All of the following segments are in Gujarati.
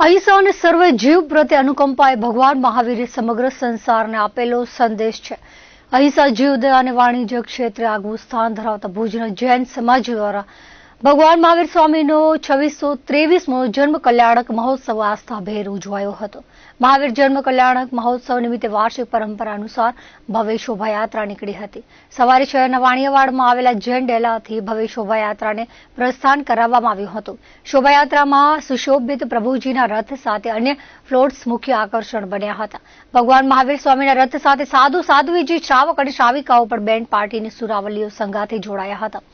અહિંસા અને સર્વે જીવ પ્રત્યે અનુકંપા એ ભગવાન મહાવીરે સમગ્ર સંસારને આપેલો સંદેશ છે. અહિંસા જીવદયા અને વાણિજ્ય ક્ષેત્રે આગવું સ્થાન ધરાવતા ભુજના જૈન સમાજ દ્વારા ભગવાન મહાવીર સ્વામીનો છવ્વીસો ત્રેવીસમો જન્મ કલ્યાણક મહોત્સવ આસ્થાભેર ઉજવાયો હતો. મહાવીર જન્મ કલ્યાણક મહોત્સવ નિમિત્તે વાર્ષિક પરંપરા અનુસાર ભવ્ય શોભાયાત્રા નીકળી હતી. સવારે શહેરના વાણિયાવાડમાં આવેલા જૈન ડેલાથી ભવ્ય શોભાયાત્રાને પ્રસ્થાન કરાવવામાં આવ્યું હતું. શોભાયાત્રામાં સુશોભિત પ્રભુજીના રથ સાથે અન્ય ફ્લોટ્સ મુખ્ય આકર્ષણ બન્યા હતા. ભગવાન મહાવીર સ્વામીના રથ સાથે સાધુ સાધ્વીજી શ્રાવક અને શ્રાવિકાઓ પણ બેન્ડ પાર્ટીની સુરાવલીઓ સંગાથે જોડાયા હતા.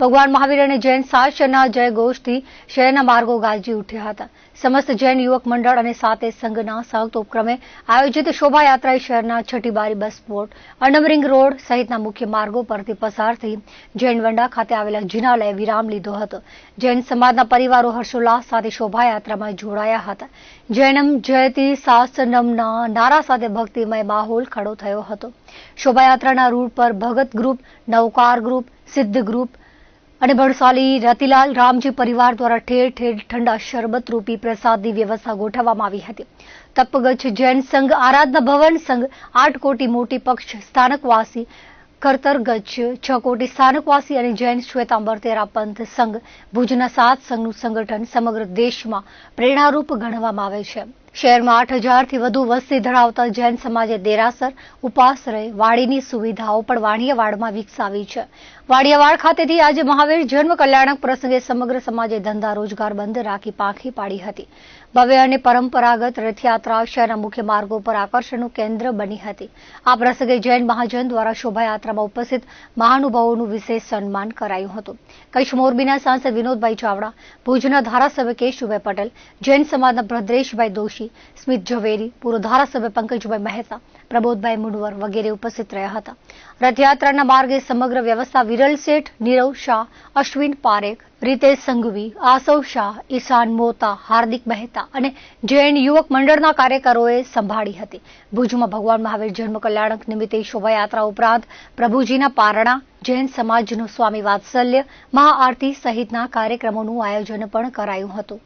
ભગવાન મહાવીર અને જૈન સાસ્યના જય ઘોષથી શહેરના માર્ગો ગાજી ઉઠ્યા હતા. સમસ્ત જૈન યુવક મંડળ અને સાતે સંઘના સંયુક્ત ઉપક્રમે આયોજિત શોભાયાત્રાએ શહેરના છઠ્ઠીબારી બસ સ્પોટ અનમરિંગ રોડ સહિતના મુખ્ય માર્ગો પરથી પસાર થઈ જૈન વંડા ખાતે આવેલા જિનાલયે વિરામ લીધો હતો. જૈન સમાજના પરિવારો હર્ષોલ્લાસ સાથે શોભાયાત્રામાં જોડાયા હતા. જૈનમ જયતી શાસનમના નારા સાથે ભક્તિમય માહોલ ખડો થયો હતો. શોભાયાત્રાના રૂટ પર Bhagat group Navkar group, Siddh group અને ભણસાલી, રતિલાલ, રામજી પરિવાર દ્વારા ઠેર ઠેર ઠંડા શરબત રૂપી પ્રસાદની વ્યવસ્થા ગોઠવવામાં આવી હતી. તપગચ્છ જૈન સંઘ, આરાધના ભવન સંઘ, આઠ કોટી મોટી પક્ષ સ્થાનકવાસી, કરતરગચ્છ, છ કોટી સ્થાનકવાસી અને જૈન શ્વેતાંબર તેરા પંથ સંઘ, ભુજના સાત સંઘનું સંગઠન સમગ્ર દેશમાં પ્રેરણારૂપ ગણવામાં આવે છે. શહેરમાં આઠ હજારથી વધુ વસ્તી ધરાવતા જૈન સમાજે દેરાસર, ઉપાશ્રય, વાડીની સુવિધાઓ પણ વાણિયાવાડમાં વિકસાવી છે. વાડિયાવાડ ખાતેથી આજે મહાવીર જન્મ કલ્યાણક પ્રસંગે સમગ્ર સમાજે ધંધા રોજગાર બંધ રાખી પાંખી પાડી હતી. ભવ્ય અને પરંપરાગત રથયાત્રા શહેરના મુખ્ય માર્ગો પર આકર્ષણનું કેન્દ્ર બની હતી. આ પ્રસંગે જૈન મહાજન દ્વારા શોભાયાત્રામાં ઉપસ્થિત મહાનુભાવોનું વિશેષ સન્માન કરાયું હતું. કચ્છ મોરબીના સાંસદ વિનોદભાઈ ચાવડા, ભુજના ધારાસભ્ય કેશુભાઈ પટેલ, જૈન સમાજના ભદ્રેશભાઈ દોશી સ્મિત ઝવેરી, પૂર્વ ધારાસભ્ય પંકજભાઈ મહેતા, પ્રબોધભાઈ મુંડવર વગેરે ઉપસ્થિત રહ્યા હતા. રથયાત્રાના માર્ગે સમગ્ર વ્યવસ્થા વિરલ શેઠ, નીરવ શાહ, અશ્વિન પારેખ, રીતેશ સંઘવી, આસવ શાહ, ઈશાન મોતા, હાર્દિક મહેતા અને જૈન યુવક મંડળના કાર્યકરોએ સંભાળી હતી. ભુજમાં ભગવાન મહાવીર જન્મ કલ્યાણક નિમિત્તે શોભાયાત્રા ઉપરાંત પ્રભુજીના પારણા, જૈન સમાજનું સ્વામી વાત્સલ્ય, મહાઆરતી સહિતના કાર્યક્રમોનું આયોજન પણ કરાયું હતું.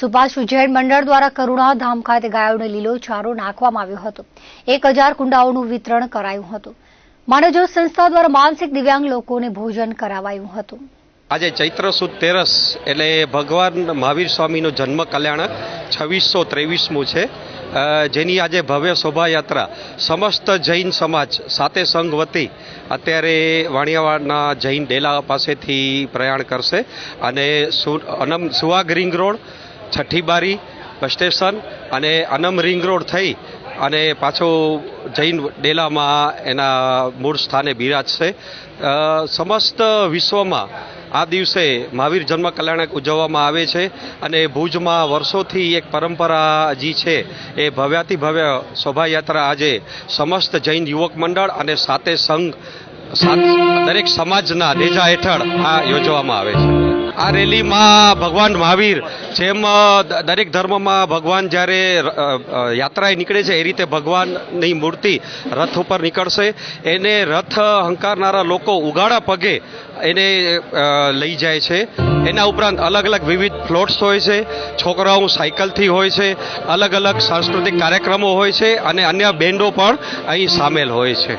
સુભાષ ઉજ્જૈન મંડળ દ્વારા કરુણાધામ ખાતે ગાયોને લીલો ચારો નાખવામાં આવ્યો હતો. એક હજાર કુંડાઓનું વિતરણ કરાયું હતું. માનવજ્યોત સંસ્થા દ્વારા માનસિક દિવ્યાંગ લોકોને ભોજન કરાવાયું હતું. આજે ચૈત્ર સુદ તેરસ એટલે ભગવાન મહાવીર સ્વામીનો જન્મ કલ્યાણક છવ્વીસો ત્રેવીસમું છે. જેની આજે ભવ્ય શોભાયાત્રા સમસ્ત જૈન સમાજ સાતે સંઘ વતી અત્યારે વાણિયાવાડના જૈન ડેલા પાસેથી પ્રયાણ કરશે. અને સુ- અનમ સુવાગ રિંગ રોડ છઠ્ઠી બારી બસ સ્ટેશન અને અનમ રિંગ રોડ થઈ અને પાછો જૈન ડેલામાં એના મૂળ સ્થાને બિરાજશે સમસ્ત વિશ્વમાં આ દિવસે મહાવીર જન્મ કલ્યાણક ઉજવવામાં આવે છે અને ભુજમાં વર્ષોથી એક પરંપરા જે છે એ ભવ્યાતિ ભવ્ય શોભાયાત્રા આજે સમસ્ત જૈન યુવક મંડળ અને સાતે સંઘ દરેક સમાજના નેજા હેઠળ આ યોજવામાં આવે છે. આ રેલીમાં ભગવાન મહાવીર, જેમ દરેક ધર્મમાં ભગવાન જ્યારે યાત્રાએ નીકળે છે, એ રીતે ભગવાનની મૂર્તિ રથ ઉપર નીકળશે. એને રથ હંકારનારા લોકો ઉગાડા પગે એને લઈ જાય છે. એના ઉપરાંત અલગ અલગ વિવિધ ફ્લોટ્સ હોય છે. છોકરાઓ સાયકલથી હોય છે. અલગ અલગ સાંસ્કૃતિક કાર્યક્રમો હોય છે અને અન્ય બેન્ડો પણ અહીં સામેલ હોય છે.